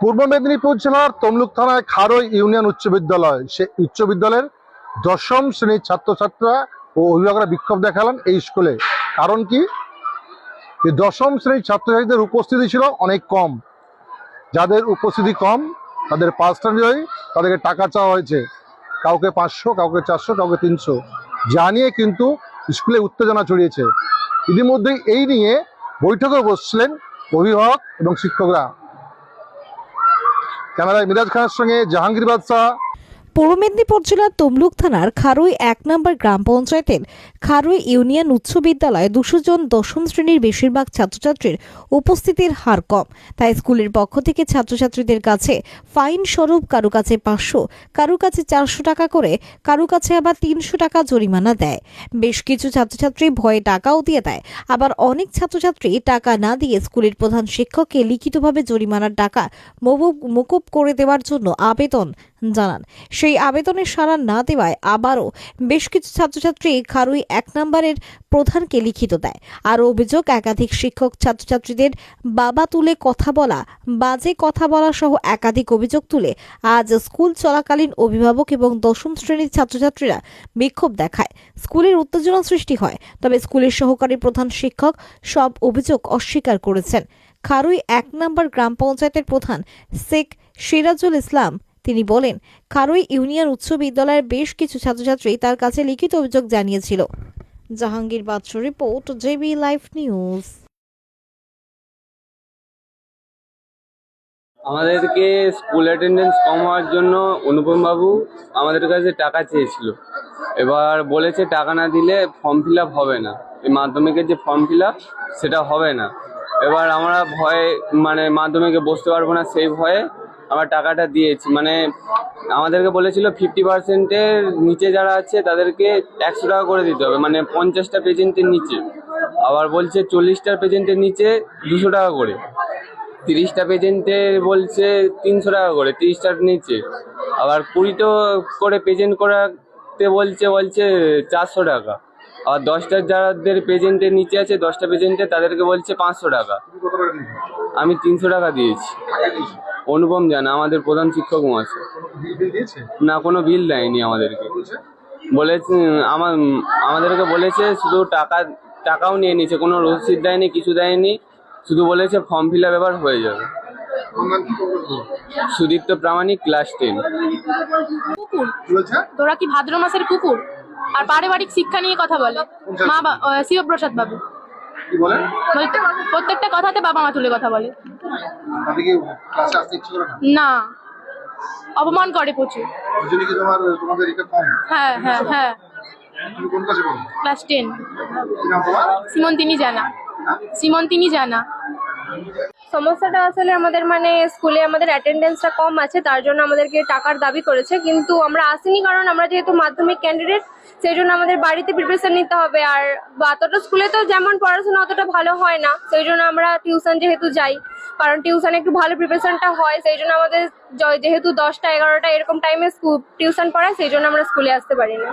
পূর্ব মেদিনীপুর জেলার তমলুক থানায় খারই ইউনিয়ন উচ্চ বিদ্যালয়। সে উচ্চ বিদ্যালয়ের দশম শ্রেণির ছাত্রছাত্রীরা ও অভিভাবকরা বিক্ষোভ দেখালেন এই স্কুলে। কারণ কি? দশম শ্রেণির ছাত্রছাত্রীদের উপস্থিতি ছিল অনেক কম। যাদের উপস্থিতি কম, তাদের পার্সেন্টেজ তাদেরকে টাকা চাওয়া হয়েছে। কাউকে পাঁচশো, কাউকে চারশো, কাউকে তিনশো। যা নিয়ে কিন্তু স্কুলে উত্তেজনা ছড়িয়েছে। ইতিমধ্যেই এই নিয়ে বৈঠকে বসছিলেন অভিভাবক এবং শিক্ষকরা। ক্যামেরায় মিরাজ খানের সঙ্গে জাহাঙ্গীর বাদশাহ। পূর্ব মেদিনীপুর জেলার তমলুক থানার খারুই এক নম্বর গ্রাম পঞ্চায়েতের খারুই ইউনিয়ন উচ্চ বিদ্যালয়ে দুশো জন দশম শ্রেণির বেশিরভাগ ছাত্রছাত্রীর উপস্থিতির হার কম। তাই স্কুলের পক্ষ থেকে ছাত্রছাত্রীদের কাছে ফাইন স্বরূপ কারও কাছে পাঁচশো কারও কাছে চারশো টাকা করে কারও কাছে আবার তিনশো টাকা জরিমানা দেয়। বেশ কিছু ছাত্রছাত্রী ভয়ে টাকাও দিয়ে দেয়। আবার অনেক ছাত্রছাত্রী টাকা না দিয়ে স্কুলের প্রধান শিক্ষককে লিখিতভাবে জরিমানার টাকা মকুব করে দেওয়ার জন্য আবেদন জানান। সেই আবেদনের সাড়া না দেওয়ায় আবারও বেশ কিছু ছাত্রছাত্রী খারুই এক নম্বরের প্রধানকে লিখিত দেয়। আর অভিযোগ, একাধিক শিক্ষক ছাত্রছাত্রীদের বাবা তুলে কথা বলা, বাজে কথা বলা সহ একাধিক অভিযোগ তুলে আজ স্কুল চলাকালীন অভিভাবক এবং দশম শ্রেণির ছাত্রছাত্রীরা বিক্ষোভ দেখায়। স্কুলের উত্তেজনা সৃষ্টি হয়, তবে স্কুলের সহকারী প্রধান শিক্ষক সব অভিযোগ অস্বীকার করেছেন। খারুই এক নম্বর গ্রাম পঞ্চায়েতের প্রধান শেখ সিরাজুল ইসলাম তিনি বলেন খারুই ইউনিয়ন উচ্চ বিদ্যালয়ের বেশ কিছু ছাত্রছাত্রী তার কাছে লিখিত অভিযোগ জানিয়েছিল। Jahangir Badshu report, JB live news. আমাদেরকে স্কুল অ্যাটেন্ডেন্স কম হওয়ার জন্য অনুপম বাবু আমাদের কাছে টাকা চেয়েছিল। এবার বলেছে টাকা না দিলে ফর্ম ফিল হবে না। এই মাধ্যমিকের যে ফর্ম ফিল সেটা হবে না। এবার আমরা ভয়ে মানে মাধ্যমিকে বসতে পারব না সেই ভয়ে আমরা টাকাটা দিয়েছি। মানে আমাদেরকে বলেছিল ফিফটি পার্সেন্টের নিচে যারা আছে তাদেরকে একশো টাকা করে দিতে হবে। মানে পঞ্চাশটা পেজেন্টের নিচে। আবার বলছে চল্লিশটা পেজেন্টের নিচে দুশো টাকা করে। তিরিশটা পেজেন্টের বলছে তিনশো টাকা করে, তিরিশটার নিচে। আবার কুড়িটো করে পেজেন্ট করাতে বলছে বলছে চারশো টাকা। আর দশটার যাদের পেজেন্টের নিচে আছে, দশটা পেজেন্টে তাদেরকে বলছে পাঁচশো টাকা। আমি তিনশো টাকা দিয়েছি। অনুপম জানা আমাদের প্রধান শিক্ষক মহাশয়। না কোনো বিল দেয়নি আমাদেরকে। বলেছে? আমার আমাদেরকে বলেছে শুধু টাকা টাকাও নিয়ে নিয়েছে কোনো রসিদ দেয়নি কিছু দেয়নি শুধু বলেছে ফর্ম ফিল আপ এবার হয়ে যাবে। সুদীপ্ত প্রামাণিক ক্লাস টেন কুকুর। তোরা কি ভাদ্র মাসের কুকুর? আর পারিবারিক শিক্ষা নিয়ে কথা বলে? মা শিবপ্রসাদ বাবু। কি প্রত্যেকটা কথাতে বাবা মা তুলে কথা বলে। আপনি কি ক্লাসে আসতে ইচ্ছে করে না? না। অপমান করে প্রচুর। ওই জন্য কি তোমার তোমাদের এটা কম? হ্যাঁ হ্যাঁ হ্যাঁ। তুমি কোন ক্লাসে পড়ো? ক্লাস টেন কি নাম তোমার? সিমন তিনি জানা জানা। সমস্যাটা আসলে আমাদের মানে স্কুলে আমাদের অ্যাটেন্ডেন্সটা কম আছে, তার জন্য আমাদেরকে টাকার দাবি করেছে। কিন্তু আমরা আসিনি কারণ আমরা যেহেতু মাধ্যমিক ক্যান্ডিডেট সেই জন্য আমাদের বাড়িতে প্রিপারেশন নিতে হবে। আর অতটা স্কুলে তো যেমন পড়াশোনা অতটা ভালো হয় না, সেই জন্য আমরা টিউশন যেহেতু যাই, কারণ টিউশনে একটু ভালো প্রিপারেশনটা হয়, সেই জন্য আমাদের যেহেতু দশটা, এগারোটা এরকম টাইমে টিউশন পড়ায়, সেই জন্য আমরা স্কুলে আসতে পারি না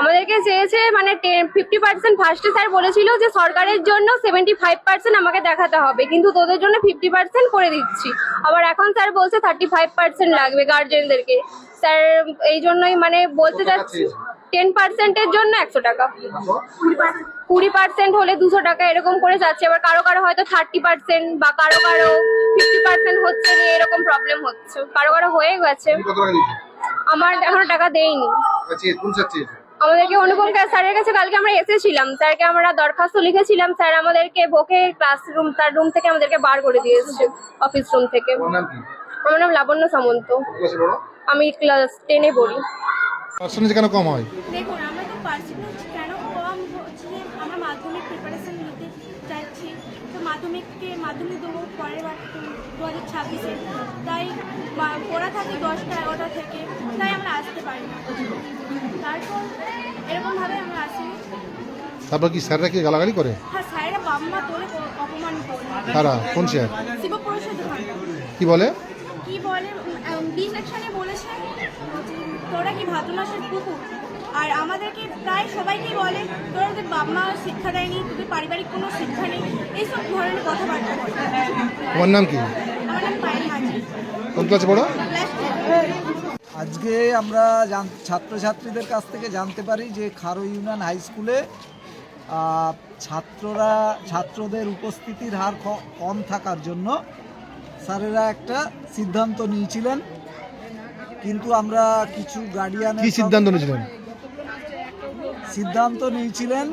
আমাদেরকে চেয়েছে মানে ফিফটি পার্সেন্ট ফার্স্টে স্যার বলেছিল যে সরকারের জন্য সেভেন্টি ফাইভ পার্সেন্ট আমাকে দেখাতে হবে। কিন্তু তোদের জন্য ফিফটি পার্সেন্ট করে দিচ্ছি। আবার এখন স্যার বলছে থার্টি ফাইভ পার্সেন্ট লাগবে গার্জেনদেরকে স্যার এই জন্যই মানে বলতে চাচ্ছি টেন পার্সেন্টের জন্য একশো টাকা। কুড়ি পার্সেন্ট হলে দুশো টাকা এরকম করে যাচ্ছে। আবার কারও কারও হয়তো থার্টি পার্সেন্ট বা কারও কারও ফিফটি পার্সেন্ট হচ্ছে নিয়ে এরকম প্রবলেম হচ্ছে। কারও কারও হয়ে গেছে। আমার এখনও টাকা দেয়নি আমাদেরকে অনুপম স্যারের কাছে কালকে আমরা এসেছিলাম। স্যারকে আমরা দরখাস্ত লিখেছিলাম। স্যার আমাদেরকে বকে ক্লাসরুম তার রুম থেকে আমাদেরকে বার করে দিয়েছে অফিস রুম থেকে। আমার নাম লাবণ্য সামন্ত। আমি ক্লাস টেনে পড়ি। পার্সেন্টেজ কেন কম হয়? দেখুন আমরা তো পার্সেন্টেজ কেন কম হচ্ছে? আমরা মাধ্যমিক প্রিপারেশন নিতে চাইছি। তো মাধ্যমিককে মাধ্যমিক দেবো পরের বার দু হাজার ছাব্বিশে। তাই পড়া থাকে দশটা এগারোটা থেকে। তারপর কি স্যাররা কি গালাগালি করে? হ্যাঁ তারা কোন স্যার? কি বলে? কি বলে? বি সেকশনে বলেছে তোরা কি ভাদ্র মাসের কুকুর? আর আমাদেরকে প্রায় সবাইকেই বলে তোরা তোদের বাবা মা শিক্ষা দেয়নি তোদের পারিবারিক কোনো শিক্ষা নেই এইসব ধরনের কথাবার্তা বলে। তোমার নাম কি? আমার নাম কোন ক্লাসে পড়ো? আজকে আমরা জান- ছাত্রছাত্রীদের কাছ থেকে জানতে পারি যে খারো ইউনিয়ন হাই স্কুলে ছাত্ররা ছাত্রদের উপস্থিতির হার কম থাকার জন্য স্যারেরা একটা সিদ্ধান্ত নিয়েছিলেন। কিন্তু আমরা কিছু গার্ডিয়ান কি সিদ্ধান্ত নিয়েছিলেন? সিদ্ধান্ত নিয়েছিলেন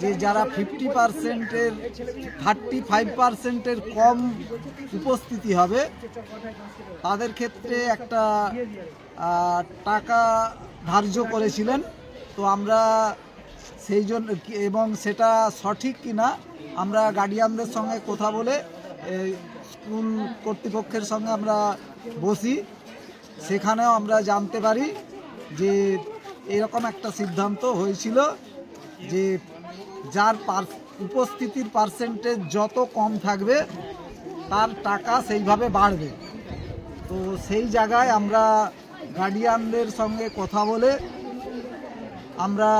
যে যারা ফিফটি পার্সেন্টের থার্টি ফাইভ পার্সেন্টের কম উপস্থিতি হবে তাদের ক্ষেত্রে একটা টাকা ধার্য করেছিলেন। তো আমরা সেই জন্য এবং সেটা সঠিক কিনা আমরা গার্ডিয়ানদের সঙ্গে কথা বলে স্কুল কর্তৃপক্ষের সঙ্গে আমরা বসি। সেখানেও আমরা জানতে পারি যে এরকম একটা সিদ্ধান্ত হয়েছিল যে যার উপস্থিতির পার্সেন্টেজ যত কম থাকবে, তার টাকা সেইভাবে বাড়বে। তো সেই জায়গায় আমরা গার্ডিয়ানদের সঙ্গে কথা বলে আমরা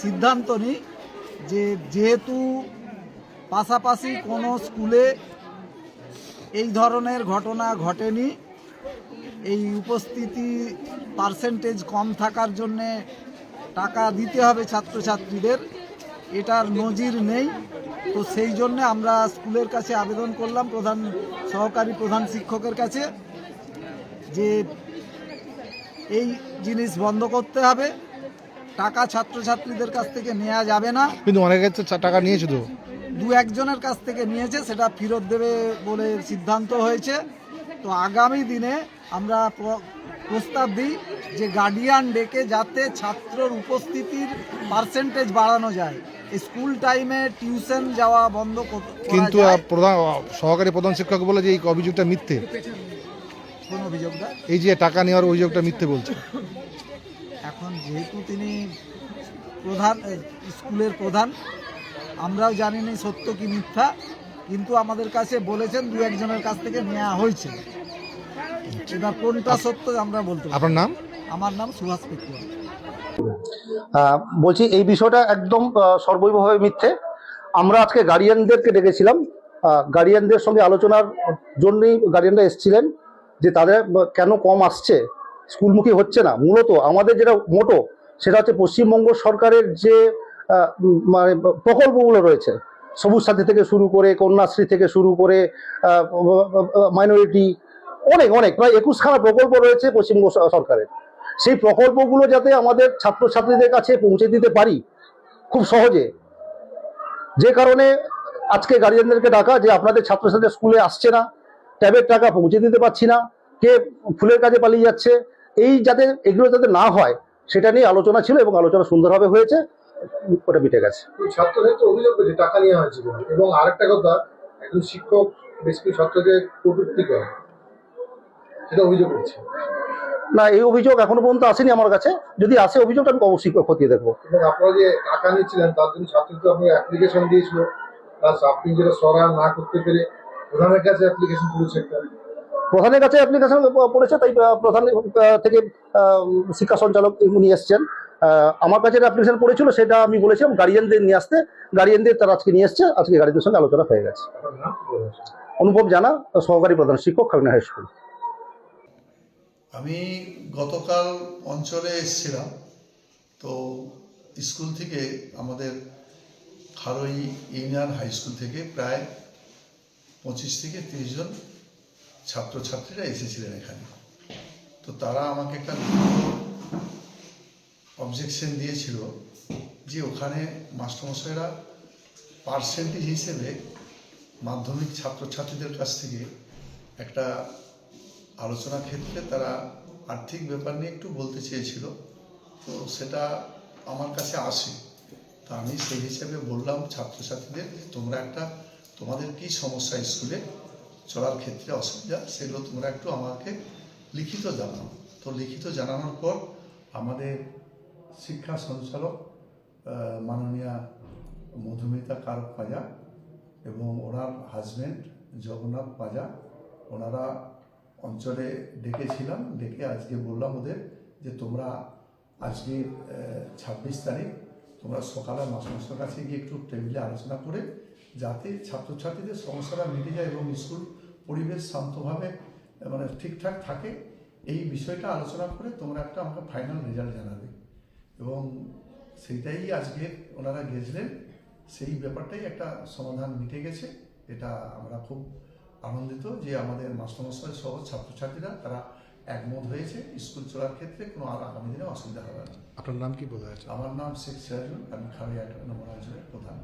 সিদ্ধান্ত নিই যে যেহেতু পাশাপাশি কোনো স্কুলে এই ধরনের ঘটনা ঘটেনি, এই উপস্থিতি পার্সেন্টেজ কম থাকার জন্যে টাকা দিতে হবে ছাত্রছাত্রীদের, এটার নজির নেই। তো সেই জন্য আমরা স্কুলের কাছে আবেদন করলাম প্রধান সহকারী প্রধান শিক্ষকের কাছে যে এই জিনিস বন্ধ করতে হবে। টাকা ছাত্রছাত্রীদের কাছ থেকে নেওয়া যাবে না। কিন্তু অনেকের তো টাকা নিয়েছে তো। দু একজনের কাছ থেকে নিয়েছে সেটা ফেরত দেবে বলে সিদ্ধান্ত হয়েছে। তো আগামী দিনে আমরা প্রস্তাব দিই যে গার্ডিয়ান ডেকে যাতে ছাত্রর উপস্থিতির পার্সেন্টেজ বাড়ানো যায়। স্কুল টাইমে টিউশন যাওয়া বন্ধ কিন্তু প্রধান সহকারী প্রধান শিক্ষক বলে যে এই অভিযোগটা মিথ্যে। কোন অভিযোগটা এই যে টাকা নেওয়ার অভিযোগটা মিথ্যে বলছে। এখন যেহেতু তিনি প্রধান স্কুলের প্রধান আমরাও জানি না সত্য কি মিথ্যা কিন্তু আমাদের কাছে বলেছেন দু একজনের কাছ থেকে নেওয়া হয়েছে। এবার কোনটা সত্য আমরা বলতে আপনার নাম? আমার নাম সুভাষ পেকুয়া বলছি এই বিষয়টা একদম সর্বৈবভাবে মিথ্যে। আমরা আজকে গার্ডিয়ানদেরকে ডেকেছিলাম। গার্ডিয়ানদের সঙ্গে আলোচনার জন্যই গার্ডিয়ানরা এসেছিলেন যে তাদের কেন কম আসছে। স্কুলমুখী হচ্ছে না, মূলত আমাদের যেটা মোটো সেটা হচ্ছে পশ্চিমবঙ্গ সরকারের যে মানে প্রকল্পগুলো রয়েছে, সবুজ সাথী থেকে শুরু করে, কন্যাশ্রী থেকে শুরু করে মাইনরিটি অনেক অনেক, প্রায় একুশখানা প্রকল্প রয়েছে পশ্চিমবঙ্গ সরকারের। সেই প্রকল্পগুলো যাতে আমাদের ছাত্রছাত্রীদের কাছে পৌঁছে দিতে পারি, খুব সহজে। যে কারণে আজকে গার্জিয়ানদেরকে ডাকা যে আপনাদের ছাত্রছাত্রীরা স্কুলে আসছে না, ট্যাবের টাকা পৌঁছে দিতে পারছি না, কে ফুলের কাজে পালিয়ে যাচ্ছে এই যাতে এগুলো যাতে না হয় সেটা নিয়ে আলোচনা ছিল এবং আলোচনা সুন্দরভাবে হয়েছে ওটা মিটে গেছে। ছাত্রছাত্রী অভিযোগ করেছে টাকা নেওয়া হয়েছিল এবং আরেকটা কথা একজন শিক্ষক বেশ কিছু ছাত্রকে কটূক্তি করে। সেটা অভিযোগ করছে না এই অভিযোগ এখনও পর্যন্ত আসেনি আমার কাছে। যদি আসে অভিযোগটা আমি অবশ্যই খতিয়ে দেখব। এবং আপনারা যে টাকা নিচ্ছিলেন তার জন্য ছাত্রছাত্রী আপনাকে অ্যাপ্লিকেশন দিয়েছিল। প্লাস আপনি যেটা সরান না করতে পেরে প্রধানের কাছে অ্যাপ্লিকেশন করেছে একটা। প্রধানের কাছে অ্যাপ্লিকেশন পড়েছে তাই প্রধান থেকে শিক্ষা সঞ্চালক উনি এসছেন। আমার কাছে অ্যাপ্লিকেশন পড়েছিল, সেটা আমি বলেছিলাম গার্ডিয়ানদের নিয়ে আসতে। গার্ডিয়ানদের তারা আজকে নিয়ে এসছে। আজকে গার্ডিয়ানদের সঙ্গে আলোচনা হয়ে গেছে। অনুভব জানা, সহকারী প্রধান শিক্ষক খাগনা হাই স্কুল। আমি গতকাল অঞ্চলে এসেছিলাম। তো স্কুল থেকে আমাদের খারই ইউনিয়ন হাই স্কুল থেকে প্রায় পঁচিশ থেকে তিরিশ জন ছাত্রছাত্রীরা এসেছিলেন এখানে। তো তারা আমাকে একটা অবজেকশন দিয়েছিল যে ওখানে মাস্টারমশাইরা পার্সেন্টেজ হিসেবে মাধ্যমিক ছাত্রছাত্রীদের কাছ থেকে একটা আলোচনা ক্ষেত্রে তারা আর্থিক ব্যাপার নিয়ে একটু বলতে চেয়েছিল। তো সেটা আমার কাছে আসে। তা আমি সেই হিসেবে বললাম ছাত্রছাত্রীদের, তোমরা একটা, তোমাদের কি সমস্যা স্কুলে? চলার ক্ষেত্রে অসুবিধা, সেগুলো তোমরা একটু আমাকে লিখিত জানাও। তো লিখিত জানানোর পর আমাদের শিক্ষা সঞ্চালক মাননীয়া মধুমিতা কারক পাজা এবং ওনার হাজব্যান্ড জগন্নাথ পাজা, ওনারা অঞ্চলে ডেকেছিলাম, ডেকে আজকে বললাম ওদের যে তোমরা আজকে ছাব্বিশ তারিখ তোমরা সকালে মাস্টারমশার কাছে গিয়ে একটু টেবিলে আলোচনা করে যাতে ছাত্রছাত্রীদের সমস্যাটা মিটে যায় এবং স্কুল পরিবেশ শান্তভাবে মানে ঠিকঠাক থাকে এই বিষয়টা আলোচনা করে তোমরা একটা আমাকে ফাইনাল রেজাল্ট জানাবে। এবং সেইটাই আজকে ওনারা গেছিলেন সেই ব্যাপারটাই একটা সমাধান মিটে গেছে। এটা আমরা খুব আনন্দিত যে আমাদের মাস্টারমশাই সহ ছাত্রছাত্রীরা তারা একমত হয়েছে স্কুল চলার ক্ষেত্রে কোনো আর আগামী দিনে অসুবিধা হবে না। আপনার নাম কি বোঝা যাচ্ছে আমার নাম শেখ সিরাজুল আমি এক নম্বর অঞ্চলের প্রধান।